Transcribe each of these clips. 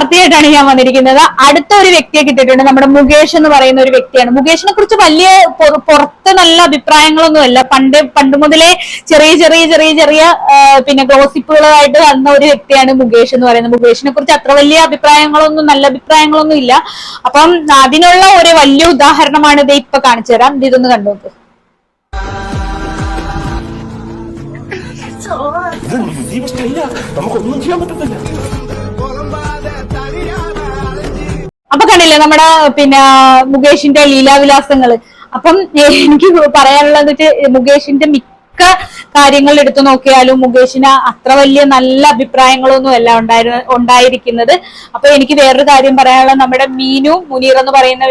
വാർത്തയായിട്ടാണ് ഞാൻ വന്നിരിക്കുന്നത്. അടുത്ത ഒരു വ്യക്തിയെ കിട്ടിയിട്ടുണ്ട്. നമ്മുടെ മുകേഷ് എന്ന് പറയുന്ന ഒരു വ്യക്തിയാണ്. മുകേഷിനെ കുറിച്ച് വലിയ പുറത്ത് നല്ല അഭിപ്രായങ്ങളൊന്നുമല്ല. പണ്ട് പണ്ട് മുതലേ ചെറിയ ചെറിയ ചെറിയ ചെറിയ പിന്നെ ഗ്ലോസിപ്പുകളായിട്ട് വന്ന ഒരു വ്യക്തിയാണ് മുകേഷ് എന്ന് പറയുന്നത്. മുകേഷിനെ കുറിച്ച് അത്ര വലിയ അഭിപ്രായങ്ങളൊന്നും നല്ല അഭിപ്രായങ്ങളൊന്നും ഇല്ല അപ്പം അതിനുള്ള ഒരു വലിയ ഉദാഹരണമാണ് ഇത് ഇപ്പൊ കാണിച്ചു തരാം. ഇത് ഇതൊന്ന് കണ്ടു നോക്ക്. നമുക്കൊന്നും ചെയ്യാൻ പറ്റത്തില്ല. അപ്പൊ കണ്ടില്ലേ നമ്മുടെ പിന്നെ മുകേഷിന്റെ ലീലാവിലാസങ്ങൾ? അപ്പം എനിക്ക് പറയാനുള്ളത് മുകേഷിന്റെ മിക്ക കാര്യങ്ങൾ എടുത്തു നോക്കിയാലും മുകേഷിന് അത്ര വലിയ നല്ല അഭിപ്രായങ്ങളൊന്നും അല്ല ഉണ്ടായിരുന്ന ഉണ്ടായിരിക്കുന്നത്. അപ്പൊ എനിക്ക് വേറൊരു കാര്യം പറയാനുള്ളത് നമ്മുടെ മീനു മുനീർ എന്ന് പറയുന്ന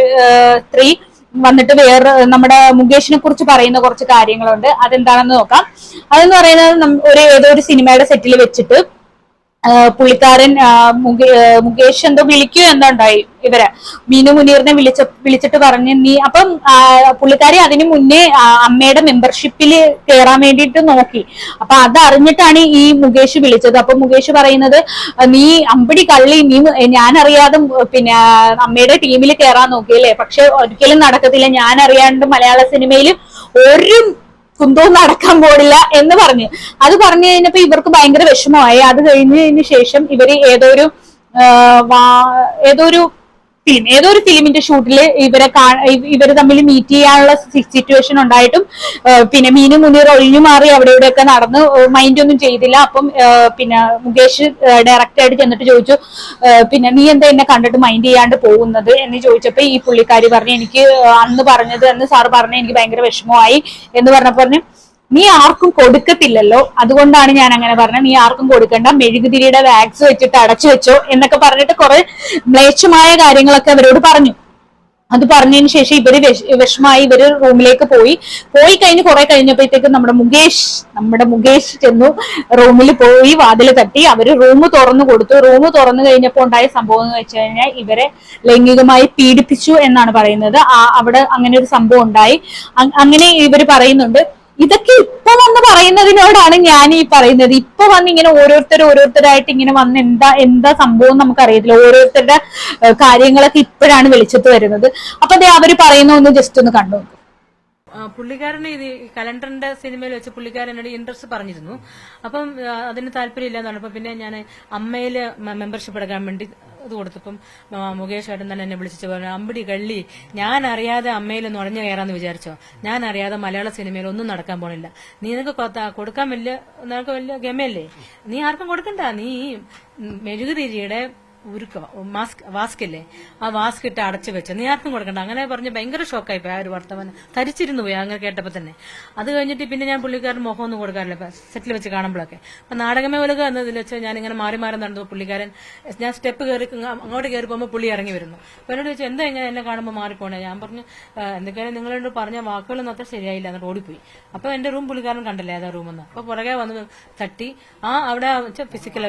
സ്ത്രീ വന്നിട്ട് വേറെ നമ്മുടെ മുകേഷിനെ കുറിച്ച് പറയുന്ന കുറച്ച് കാര്യങ്ങളുണ്ട്. അതെന്താണെന്ന് നോക്കാം. അതെന്ന് പറയുന്നത് ഒരു ഏതോ ഒരു സിനിമയുടെ സെറ്റിൽ വെച്ചിട്ട് പുള്ളിക്കാരൻ മുകേഷ് എന്തോ വിളിക്കൂ എന്തോ ഉണ്ടായി ഇവരെ. മീനു മുനീറിനെ വിളിച്ച വിളിച്ചിട്ട് പറഞ്ഞു നീ അപ്പം പുള്ളിക്കാരി അതിനു മുന്നേ അമ്മയുടെ മെമ്പർഷിപ്പിൽ കയറാൻ വേണ്ടിയിട്ട് നോക്കി. അപ്പൊ അത് അറിഞ്ഞിട്ടാണ് ഈ മുകേഷ് വിളിച്ചത്. അപ്പൊ മുകേഷ് പറയുന്നത് നീ അമ്പടി കള്ളി നീ ഞാൻ അറിയാതെ പിന്നെ അമ്മയുടെ ടീമിൽ കയറാൻ നോക്കിയല്ലേ? പക്ഷെ ഒരിക്കലും നടക്കത്തില്ല. ഞാൻ അറിയാണ്ട് മലയാള സിനിമയിൽ ഒരു കുന്തവും നടക്കാൻ പോടില്ല എന്ന് പറഞ്ഞു. അത് പറഞ്ഞു കഴിഞ്ഞപ്പോ ഇവർക്ക് ഭയങ്കര വിഷമമായി. അത് കഴിഞ്ഞതിന് ശേഷം ഇവർ ഏതോ ഒരു ഏതോ ഒരു ഫിലിം ഏതോ ഒരു ഫിലിമിന്റെ ഷൂട്ടിൽ ഇവരെ ഇവർ തമ്മിൽ മീറ്റ് ചെയ്യാനുള്ള സിറ്റുവേഷൻ ഉണ്ടായിട്ടും പിന്നെ മീനു മുനീർ ഒഴിഞ്ഞു മാറി അവിടെ ഇവിടെയൊക്കെ നടന്ന് മൈൻഡ് ഒന്നും ചെയ്തില്ല. അപ്പം പിന്നെ മുകേഷ് ഡയറക്റ്റ് ആയിട്ട് ചെന്നിട്ട് ചോദിച്ചു പിന്നെ നീ എന്താ എന്നെ കണ്ടിട്ട് മൈൻഡ് ചെയ്യാണ്ട് പോകുന്നത്? എന്ന് ചോദിച്ചപ്പോ ഈ പുള്ളിക്കാരി പറഞ്ഞു എനിക്ക് അന്ന് പറഞ്ഞത് അന്ന് സാറ് പറഞ്ഞ എനിക്ക് ഭയങ്കര വിഷമമായി എന്ന് പറഞ്ഞപ്പോ പറഞ്ഞു നീ ആർക്കും കൊടുക്കത്തില്ലല്ലോ. അതുകൊണ്ടാണ് ഞാൻ അങ്ങനെ പറഞ്ഞത്. നീ ആർക്കും കൊടുക്കണ്ട. മെഴുകുതിരിയുടെ വാക്സ് വെച്ചിട്ട് അടച്ചു വെച്ചോ എന്നൊക്കെ പറഞ്ഞിട്ട് കുറെ മ്ലേച്ഛമായ കാര്യങ്ങളൊക്കെ അവരോട് പറഞ്ഞു. അത് പറഞ്ഞതിന് ശേഷം ഇവർ വിഷ- വിഷമായി ഇവർ റൂമിലേക്ക് പോയി. പോയി കഴിഞ്ഞ് കുറെ കഴിഞ്ഞപ്പോഴത്തേക്കും നമ്മുടെ മുകേഷ് നമ്മുടെ മുകേഷ് ചെന്നു റൂമിൽ പോയി വാതിൽ തട്ടി. അവർ റൂം തുറന്നു കൊടുത്തു. റൂം തുറന്നു കഴിഞ്ഞപ്പോൾ ഉണ്ടായ സംഭവം എന്ന് വെച്ച് കഴിഞ്ഞാൽ ഇവരെ ലൈംഗികമായി പീഡിപ്പിച്ചു എന്നാണ് പറയുന്നത്. ആ- അവിടെ അങ്ങനെ ഒരു സംഭവം ഉണ്ടായി. അങ്ങനെ ഇവർ പറയുന്നുണ്ട്. ഇതൊക്കെ ഇപ്പൊ വന്ന് പറയുന്നതിനോടാണ് ഞാൻ ഈ പറയുന്നത്. ഇപ്പൊ വന്ന് ഇങ്ങനെ ഓരോരുത്തർ ഓരോരുത്തരായിട്ട് ഇങ്ങനെ വന്ന് എന്താ എന്താ സംഭവം നമുക്ക് അറിയത്തില്ല ഓരോരുത്തരുടെ കാര്യങ്ങളൊക്കെ ഇപ്പോഴാണ് വെളിച്ചത്ത് വരുന്നത്. അപ്പൊ അതെ അവർ പറയുന്ന ഒന്ന് ജസ്റ്റ് ഒന്ന് കണ്ടു. ആ, ഇത് കലണ്ടറിന്റെ സിനിമയിൽ വെച്ച് പുള്ളിക്കാരൻ എന്നോട് ഇൻട്രസ്റ്റ് പറഞ്ഞിരുന്നു. അപ്പം അതിന് താല്പര്യം ഇല്ലാന്നാണ് അപ്പൊ പിന്നെ ഞാൻ അമ്മയിൽ മെമ്പർഷിപ്പ് എടുക്കാൻ വേണ്ടി ഇത് കൊടുത്തപ്പം മുകേഷ് ഏട്ടൻ തന്നെ എന്നെ വിളിച്ചു പറഞ്ഞു അമ്പിടി കള്ളി ഞാൻ അറിയാതെ അമ്മയിൽ നുഴഞ്ഞു കയറാന്ന് വിചാരിച്ചോ? ഞാൻ അറിയാതെ മലയാള സിനിമയിൽ ഒന്നും നടക്കാൻ പോണില്ല. നീ നിനക്ക് കൊടുക്കാൻ വലിയ നിനക്ക് വലിയ ഗമയല്ലേ? നീ ആർക്കും കൊടുക്കണ്ട. നീ മെഴുകുതിരിയുടെ ഉരുക്ക മാസ്ക് വാസ്ക് ഇല്ലേ? ആ വാസ്ക് ഇട്ട് അടച്ചു വെച്ചു. നീ ആർക്കും കൊടുക്കണ്ട. അങ്ങനെ പറഞ്ഞ് ഭയങ്കര ഷോക്കായി പോയി ആ ഒരു വർത്തമാനം. തരിച്ചിരുന്നു പോയി അങ്ങനെ കേട്ടപ്പോ തന്നെ. അത് കഴിഞ്ഞിട്ട് പിന്നെ ഞാൻ പുള്ളിക്കാരൻ മുഖം ഒന്നും കൊടുക്കാറില്ല സെറ്റിൽ വെച്ച് കാണുമ്പോഴൊക്കെ അപ്പൊ നാടകമേ ഒലുക എന്നതിൽ വെച്ച് ഞാൻ ഇങ്ങനെ മാറി മാറി നടന്നു. പുള്ളിക്കാരൻ ഞാൻ സ്റ്റെപ്പ് കയറി അങ്ങോട്ട് കയറി പോകുമ്പോൾ പുള്ളി ഇറങ്ങി വരുന്നു. അപ്പൊ എന്നോട് ചോദിച്ചു എന്താ ഇങ്ങനെ എന്നെ കാണുമ്പോൾ മാറിപ്പോണേ? ഞാൻ പറഞ്ഞു "ആ, എന്തൊക്കെയാണ് നിങ്ങളോട് പറഞ്ഞ വാക്കുകളൊന്നും അത്ര ശരിയായില്ല. എന്നിട്ട് ഓടിപ്പോയി. അപ്പൊ എന്റെ റൂം പുള്ളിക്കാരൻ കണ്ടല്ലേ ഏതാ റൂമെന്ന് അപ്പൊ പുറകെ വന്ന് തട്ടി ആ അവിടെ ഫിസിക്കൽ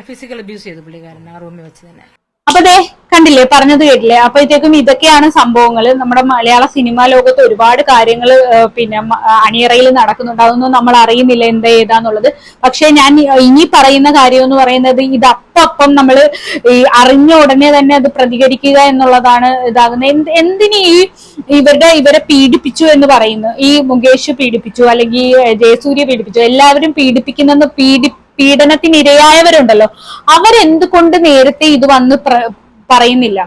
ഫിസിക്കൽ അബ്യൂസ് ചെയ്തു പുള്ളിക്കാരൻ ആ റൂമിൽ വെച്ച്. തന്നെ. അപ്പൊ ദേ കണ്ടില്ലേ പറഞ്ഞത് കേട്ടില്ലേ? അപ്പോഴത്തേക്കും ഇതൊക്കെയാണ് സംഭവങ്ങൾ നമ്മുടെ മലയാള സിനിമാ ലോകത്ത് ഒരുപാട് കാര്യങ്ങൾ പിന്നെ അണിയറയിൽ നടക്കുന്നുണ്ട്. അതൊന്നും നമ്മൾ അറിയുന്നില്ല എന്താ ഏതാന്നുള്ളത്. പക്ഷെ ഞാൻ ഇനി പറയുന്ന കാര്യം എന്ന് പറയുന്നത് ഇത് അപ്പം നമ്മൾ ഈ അറിഞ്ഞ ഉടനെ തന്നെ അത് പ്രതികരിക്കുക എന്നുള്ളതാണ് ഇതാകുന്നത്. എന്ത് എന്തിന് ഈ ഇവരുടെ ഇവരെ പീഡിപ്പിച്ചു എന്ന് പറയുന്നു? ഈ മുകേഷ് പീഡിപ്പിച്ചു അല്ലെങ്കിൽ ജയസൂര്യ പീഡിപ്പിച്ചു. എല്ലാവരും പീഡിപ്പിക്കുന്ന പീഡി പീഡനത്തിനിരയായവരുണ്ടല്ലോ. അവരെന്തുകൊണ്ട് നേരത്തെ ഇത് വന്ന് പറയുന്നില്ല?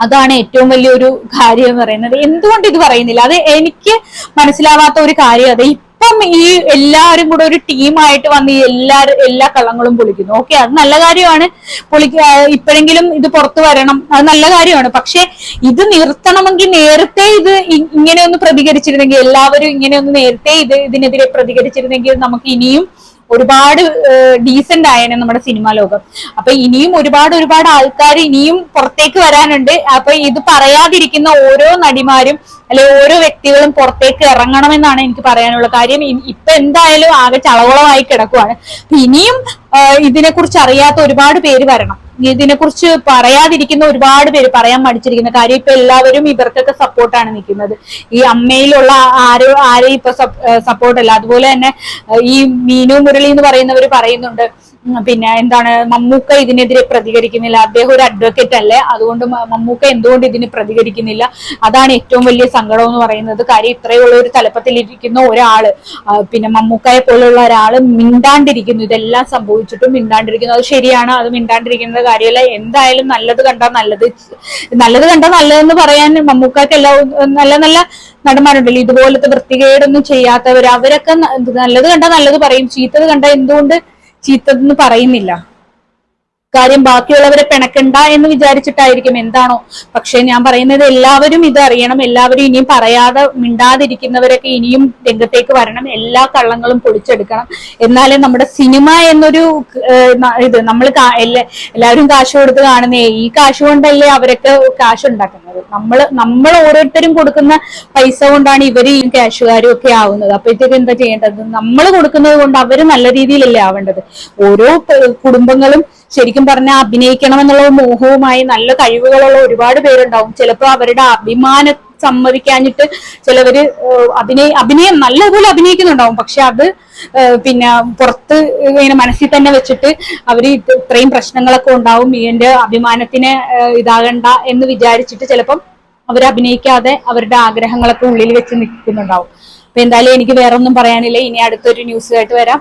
അതാണ് ഏറ്റവും വലിയൊരു കാര്യം എന്ന് പറയുന്നത്. എന്തുകൊണ്ട് ഇത് പറയുന്നില്ല? അത് എനിക്ക് മനസ്സിലാവാത്ത ഒരു കാര്യം അത് ഇപ്പം ഈ എല്ലാവരും കൂടെ ഒരു ടീമായിട്ട് വന്ന് ഈ എല്ലാ എല്ലാ കള്ളങ്ങളും പൊളിക്കുന്നു. ഓക്കെ അത് നല്ല കാര്യമാണ്. പൊളിക്ക ഇപ്പോഴെങ്കിലും ഇത് പുറത്തു വരണം. അത് നല്ല കാര്യമാണ്. പക്ഷെ ഇത് നിർത്തണമെങ്കിൽ നേരത്തെ ഇത് ഇങ്ങനെ ഒന്ന് പ്രതികരിച്ചിരുന്നെങ്കിൽ എല്ലാവരും ഇങ്ങനെ ഒന്ന് നേരത്തെ ഇത് ഇതിനെതിരെ പ്രതികരിച്ചിരുന്നെങ്കിൽ നമുക്ക് ഇനിയും ഒരുപാട് ഡീസെന്റ് ആയേനെ നമ്മുടെ സിനിമാ ലോകം. അപ്പൊ ഇനിയും ഒരുപാട് ഒരുപാട് ആൾക്കാർ ഇനിയും പുറത്തേക്ക് വരാനുണ്ട്. അപ്പൊ ഇത് പറയാതിരിക്കുന്ന ഓരോ നടിമാരും അല്ലെ ഓരോ വ്യക്തികളും പുറത്തേക്ക് ഇറങ്ങണമെന്നാണ് എനിക്ക് പറയാനുള്ള കാര്യം ഇപ്പൊ എന്തായാലും ആകെ ചളവളമായി കിടക്കുവാണ്. ഇനിയും ഇതിനെ കുറിച്ച് അറിയാത്ത ഒരുപാട് പേര് വരണം. ഇതിനെക്കുറിച്ച് പറയാതിരിക്കുന്ന ഒരുപാട് പേര് പറയാൻ മടിച്ചിരിക്കുന്ന കാര്യം ഇപ്പൊ എല്ലാവരും ഇവർക്കൊക്കെ സപ്പോർട്ടാണ് നിൽക്കുന്നത്. ഈ അമ്മയിലുള്ള ആരോ ആരെയും ഇപ്പൊ സപ്പോർട്ടല്ല അതുപോലെ തന്നെ ഈ മീനു മുരളി എന്ന് പറയുന്നവർ പറയുന്നുണ്ട് പിന്നെ എന്താണ് മമ്മൂക്ക ഇതിനെതിരെ പ്രതികരിക്കുന്നില്ല. അദ്ദേഹം ഒരു അഡ്വക്കേറ്റ് അല്ലേ? അതുകൊണ്ട് മമ്മൂക്ക എന്തുകൊണ്ട് ഇതിന് പ്രതികരിക്കുന്നില്ല? അതാണ് ഏറ്റവും വലിയ സങ്കടം എന്ന് പറയുന്നത്. കാര്യം ഇത്രയുള്ള ഒരു തലപ്പത്തിലിരിക്കുന്ന ഒരാൾ. ആ, പിന്നെ മമ്മൂക്കയെ പോലുള്ള ഒരാൾ മിണ്ടാണ്ടിരിക്കുന്നു. ഇതെല്ലാം സംഭവിച്ചിട്ടും മിണ്ടാണ്ടിരിക്കുന്നു. അത് ശരിയാണ് അത് മിണ്ടാണ്ടിരിക്കുന്നത് കാര്യമല്ല. എന്തായാലും നല്ലത് കണ്ടാൽ നല്ലത്. നല്ലത് കണ്ടാൽ നല്ലതെന്ന് പറയാൻ മമ്മൂക്കക്ക് എല്ലാ നല്ല നല്ല നടന്മാരുണ്ടല്ലോ. ഇതുപോലത്തെ വൃത്തികേടൊന്നും ചെയ്യാത്തവർ അവരൊക്കെ നല്ലത് കണ്ടാൽ നല്ലത് പറയും. ചീത്തത് കണ്ടാൽ എന്തുകൊണ്ട് ചീത്തതെന്ന് പറയുന്നില്ല. കാര്യം ബാക്കിയുള്ളവരെ പിണക്കണ്ട എന്ന് വിചാരിച്ചിട്ടായിരിക്കും എന്താണോ. പക്ഷെ ഞാൻ പറയുന്നത് എല്ലാവരും ഇത് അറിയണം. എല്ലാവരും ഇനിയും പറയാതെ മിണ്ടാതിരിക്കുന്നവരൊക്കെ ഇനിയും രംഗത്തേക്ക് വരണം. എല്ലാ കള്ളങ്ങളും പൊളിച്ചെടുക്കണം എന്നാലേ നമ്മുടെ സിനിമ എന്നൊരു ഇത് നമ്മൾ എല്ലാവരും കാശ് കൊടുത്ത് കാണുന്നേ ഈ കാശ് കൊണ്ടല്ലേ അവരൊക്കെ കാശ് ഉണ്ടാക്കുന്നത്. നമ്മൾ നമ്മൾ ഓരോരുത്തരും കൊടുക്കുന്ന പൈസ കൊണ്ടാണ് ഇവർ ഈ ക്യാഷുകാരും ഒക്കെ ആവുന്നത്. അപ്പോഴത്തേക്ക് എന്താ ചെയ്യേണ്ടത്? നമ്മൾ കൊടുക്കുന്നത് കൊണ്ട് അവർ നല്ല രീതിയിലല്ലേ ആവേണ്ടത്. ഓരോ കുടുംബങ്ങളും ശരിക്കും പറഞ്ഞാൽ അഭിനയിക്കണം എന്നുള്ള മോഹവുമായി നല്ല കഴിവുകളുള്ള ഒരുപാട് പേരുണ്ടാവും. ചിലപ്പോൾ അവരുടെ അഭിമാനം സമ്മതിക്കാഞ്ഞിട്ട് ചിലവര് അഭിനയ അഭിനയം നല്ലതുപോലെ അഭിനയിക്കുന്നുണ്ടാവും. പക്ഷെ അത് പിന്നെ പുറത്ത് ഇങ്ങനെ മനസ്സിൽ തന്നെ വെച്ചിട്ട് അവർ ഇത്രയും പ്രശ്നങ്ങളൊക്കെ ഉണ്ടാവും എന്റെ അഭിമാനത്തിന് ഇതാകണ്ട എന്ന് വിചാരിച്ചിട്ട് ചിലപ്പം അവർ അഭിനയിക്കാതെ അവരുടെ ആഗ്രഹങ്ങളൊക്കെ ഉള്ളിൽ വെച്ച് നിൽക്കുന്നുണ്ടാവും. അപ്പൊ എന്തായാലും എനിക്ക് വേറെ ഒന്നും പറയാനില്ല. ഇനി അടുത്തൊരു ന്യൂസുമായിട്ട് വരാം.